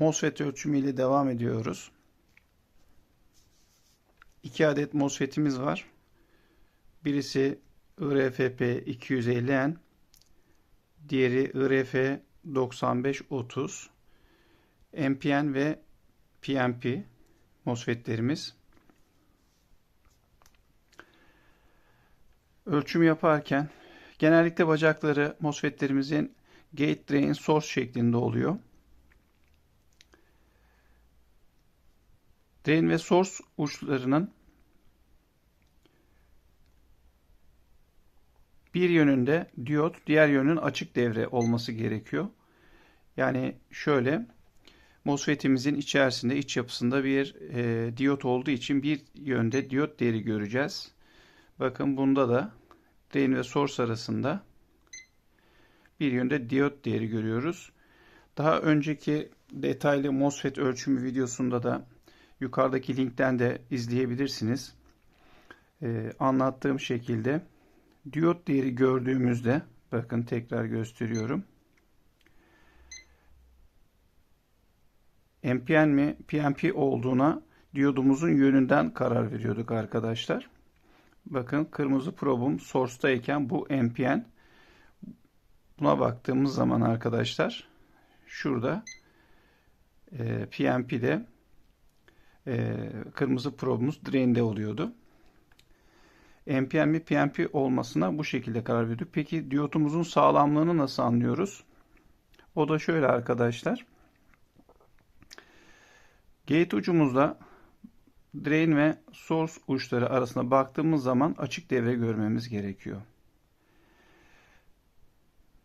MOSFET ölçümüyle devam ediyoruz. 2 adet MOSFET'imiz var. Birisi IRFP 250N, diğeri IRF 9530, MPN ve PNP MOSFET'lerimiz. Ölçüm yaparken genellikle bacakları MOSFET'lerimizin gate drain source şeklinde oluyor. Drain ve source uçlarının bir yönünde diyot, diğer yönün açık devre olması gerekiyor. Yani şöyle MOSFET'imizin içerisinde, iç yapısında bir e, diyot olduğu için bir yönde diyot değeri göreceğiz. Bakın bunda da drain ve source arasında bir yönde diyot değeri görüyoruz. Daha önceki detaylı MOSFET ölçümü videosunda da yukarıdaki linkten de izleyebilirsiniz. Ee, anlattığım şekilde diyot değeri gördüğümüzde bakın tekrar gösteriyorum. NPN mi PNP olduğuna diyodumuzun yönünden karar veriyorduk arkadaşlar. Bakın kırmızı probum source'dayken bu NPN. Buna baktığımız zaman arkadaşlar şurada e, PNP'de e, kırmızı probumuz drain'de oluyordu. NPN mi PNP olmasına bu şekilde karar verdik. Peki diyotumuzun sağlamlığını nasıl anlıyoruz? O da şöyle arkadaşlar. Gate ucumuzda drain ve source uçları arasında baktığımız zaman açık devre görmemiz gerekiyor.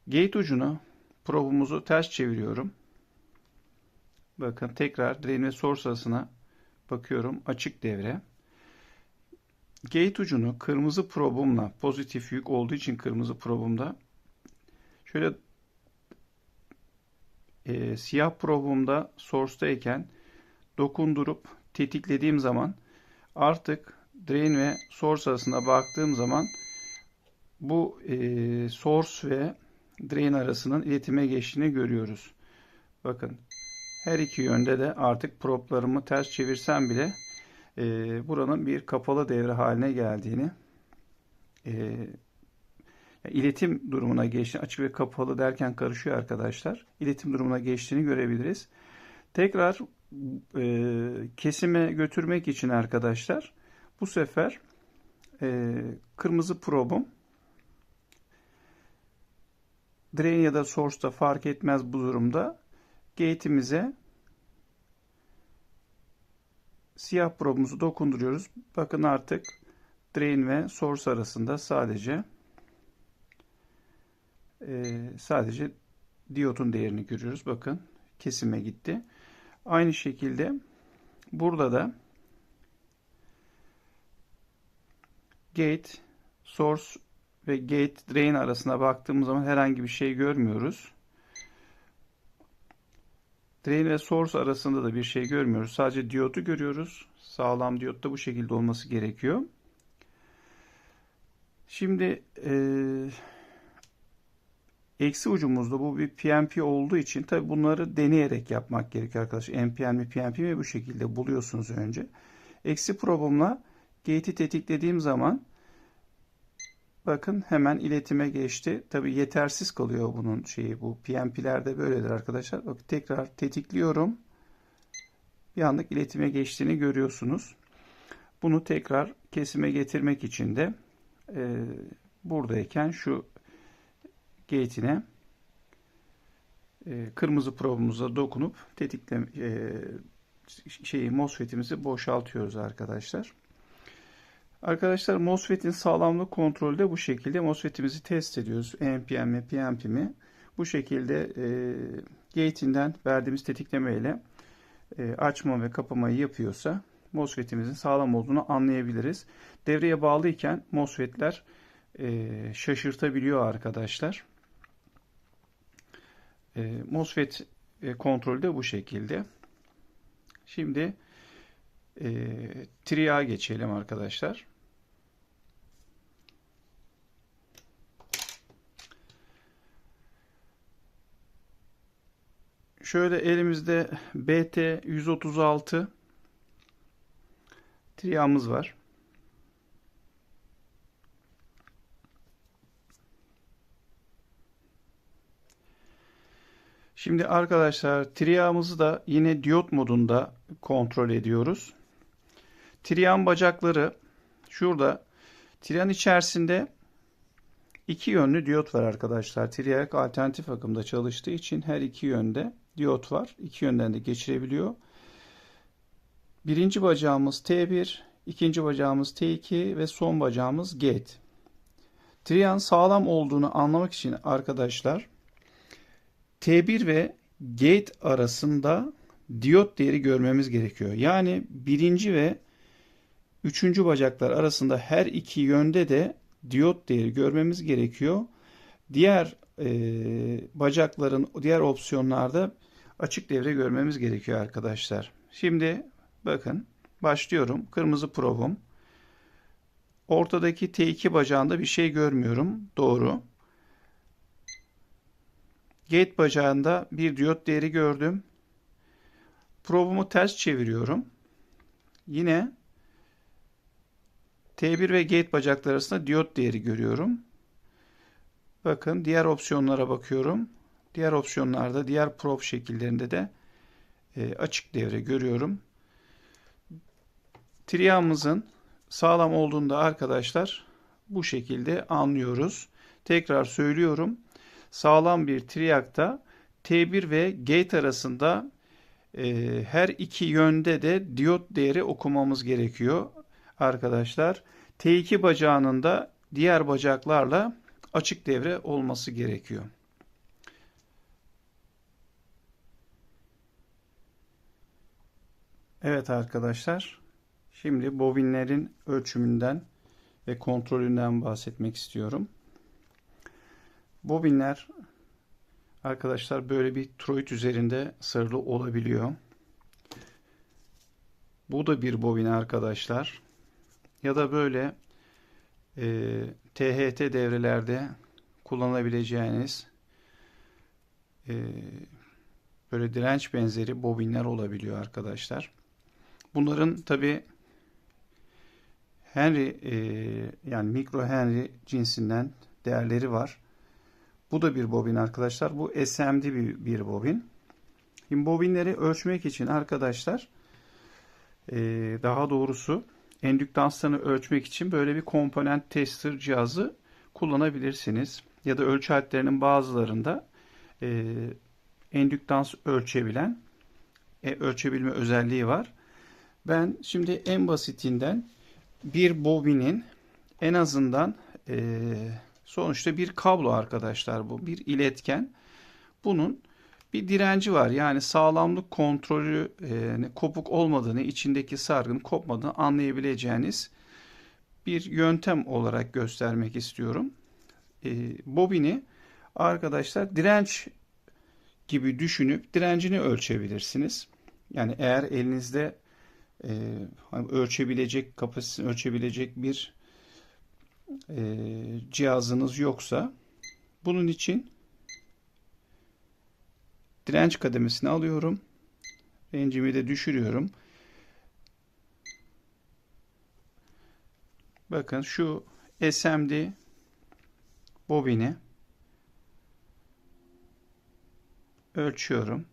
Gate ucunu probumuzu ters çeviriyorum. Bakın tekrar drain ve source arasına bakıyorum açık devre. Gate ucunu kırmızı probumla pozitif yük olduğu için kırmızı probumda şöyle e, siyah probumda source'dayken dokundurup tetiklediğim zaman artık drain ve source arasında baktığım zaman bu e, source ve drain arasının iletime geçtiğini görüyoruz. Bakın her iki yönde de artık proplarımı ters çevirsem bile e, buranın bir kapalı devre haline geldiğini e, iletim durumuna geçtiğini açık ve kapalı derken karışıyor arkadaşlar. İletim durumuna geçtiğini görebiliriz. Tekrar e, kesime götürmek için arkadaşlar bu sefer e, kırmızı probum drain ya da source'da fark etmez bu durumda gate'imize siyah probumuzu dokunduruyoruz. Bakın artık drain ve source arasında sadece e, sadece diyotun değerini görüyoruz. Bakın kesime gitti. Aynı şekilde burada da gate, source ve gate drain arasına baktığımız zaman herhangi bir şey görmüyoruz. Drain ve source arasında da bir şey görmüyoruz. Sadece diyotu görüyoruz. Sağlam diyot da bu şekilde olması gerekiyor. Şimdi eee Eksi ucumuzda bu bir PNP olduğu için tabi bunları deneyerek yapmak gerekiyor arkadaşlar. NPN mi PNP mi bu şekilde buluyorsunuz önce. Eksi probumla gate'i tetiklediğim zaman bakın hemen iletime geçti. Tabi yetersiz kalıyor bunun şeyi bu PNP'lerde böyledir arkadaşlar. Bak tekrar tetikliyorum. Bir anlık iletime geçtiğini görüyorsunuz. Bunu tekrar kesime getirmek için de e, buradayken şu gate'ine e, kırmızı probumuza dokunup tetikle e, şeyi MOSFET'imizi boşaltıyoruz arkadaşlar. Arkadaşlar MOSFET'in sağlamlık kontrolü de bu şekilde. MOSFET'imizi test ediyoruz. NPN mi PNP mi? Bu şekilde e, gate'inden verdiğimiz tetikleme ile e, açma ve kapamayı yapıyorsa MOSFET'imizin sağlam olduğunu anlayabiliriz. Devreye bağlıyken MOSFET'ler e, şaşırtabiliyor arkadaşlar. E, MOSFET e, kontrolü de bu şekilde. Şimdi e, TRIA geçelim arkadaşlar. Şöyle elimizde BT 136 triyamız var. Şimdi arkadaşlar triyamızı da yine diyot modunda kontrol ediyoruz. Triyan bacakları şurada. Triyan içerisinde iki yönlü diyot var arkadaşlar. Triyak alternatif akımda çalıştığı için her iki yönde diyot var. İki yönden de geçirebiliyor. Birinci bacağımız T1, ikinci bacağımız T2 ve son bacağımız gate. Triyan sağlam olduğunu anlamak için arkadaşlar T1 ve gate arasında diyot değeri görmemiz gerekiyor. Yani birinci ve üçüncü bacaklar arasında her iki yönde de diyot değeri görmemiz gerekiyor. Diğer e, bacakların diğer opsiyonlarda açık devre görmemiz gerekiyor arkadaşlar. Şimdi bakın başlıyorum. Kırmızı probum. Ortadaki T2 bacağında bir şey görmüyorum. Doğru. Gate bacağında bir diyot değeri gördüm. Probumu ters çeviriyorum. Yine T1 ve gate bacakları arasında diyot değeri görüyorum. Bakın diğer opsiyonlara bakıyorum. Diğer opsiyonlarda diğer prob şekillerinde de e, açık devre görüyorum. Triyamızın sağlam olduğunda arkadaşlar bu şekilde anlıyoruz. Tekrar söylüyorum. Sağlam bir triyakta T1 ve gate arasında e, her iki yönde de diyot değeri okumamız gerekiyor arkadaşlar. T2 bacağının da diğer bacaklarla açık devre olması gerekiyor. Evet arkadaşlar. Şimdi bobinlerin ölçümünden ve kontrolünden bahsetmek istiyorum. Bobinler arkadaşlar böyle bir troid üzerinde sarılı olabiliyor. Bu da bir bobin arkadaşlar. Ya da böyle e, THT devrelerde kullanabileceğiniz e, böyle direnç benzeri bobinler olabiliyor arkadaşlar. Bunların tabi Henry e, yani mikro Henry cinsinden değerleri var. Bu da bir bobin arkadaşlar. Bu SMD bir, bir bobin. Şimdi bobinleri ölçmek için arkadaşlar e, daha doğrusu endüktanslarını ölçmek için böyle bir komponent tester cihazı kullanabilirsiniz. Ya da ölçü aletlerinin bazılarında e, endüktans ölçebilen e, ölçebilme özelliği var. Ben şimdi en basitinden bir bobinin en azından e, sonuçta bir kablo arkadaşlar bu. Bir iletken. Bunun bir direnci var. Yani sağlamlık kontrolü e, kopuk olmadığını, içindeki sargının kopmadığını anlayabileceğiniz bir yöntem olarak göstermek istiyorum. E, bobini arkadaşlar direnç gibi düşünüp direncini ölçebilirsiniz. Yani eğer elinizde e, hani ölçebilecek kapasitesini ölçebilecek bir e, cihazınız yoksa bunun için direnç kademesini alıyorum. Rencimi de düşürüyorum. Bakın şu SMD bobini ölçüyorum.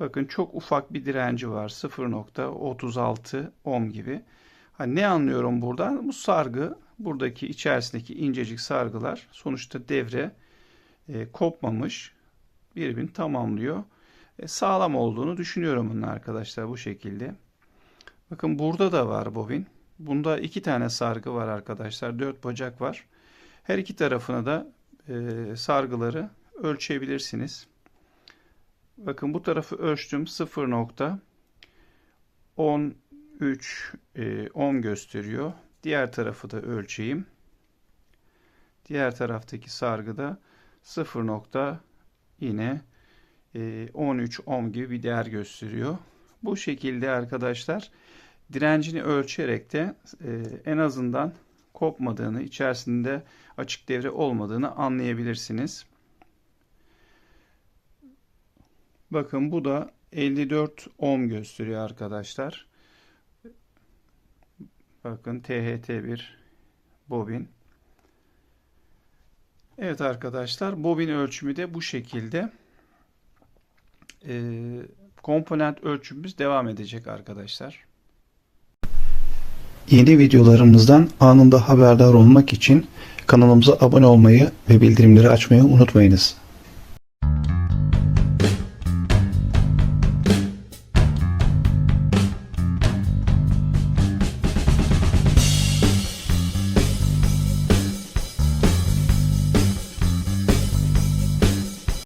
Bakın çok ufak bir direnci var. 0.36 ohm gibi. Ha, ne anlıyorum buradan? Bu sargı buradaki içerisindeki incecik sargılar sonuçta devre e, kopmamış birbirini tamamlıyor. E, sağlam olduğunu düşünüyorum bunun arkadaşlar bu şekilde. Bakın burada da var bobin. Bunda iki tane sargı var arkadaşlar. Dört bacak var. Her iki tarafına da e, sargıları ölçebilirsiniz. Bakın bu tarafı ölçtüm 0.13 e, ohm gösteriyor. Diğer tarafı da ölçeyim. Diğer taraftaki sargı da 0 nokta yine 13 e, ohm gibi bir değer gösteriyor. Bu şekilde arkadaşlar direncini ölçerek de e, en azından kopmadığını, içerisinde açık devre olmadığını anlayabilirsiniz. Bakın bu da 54 ohm gösteriyor arkadaşlar. Bakın THT1 bobin. Evet arkadaşlar bobin ölçümü de bu şekilde. Ee, komponent ölçümümüz devam edecek arkadaşlar. Yeni videolarımızdan anında haberdar olmak için kanalımıza abone olmayı ve bildirimleri açmayı unutmayınız.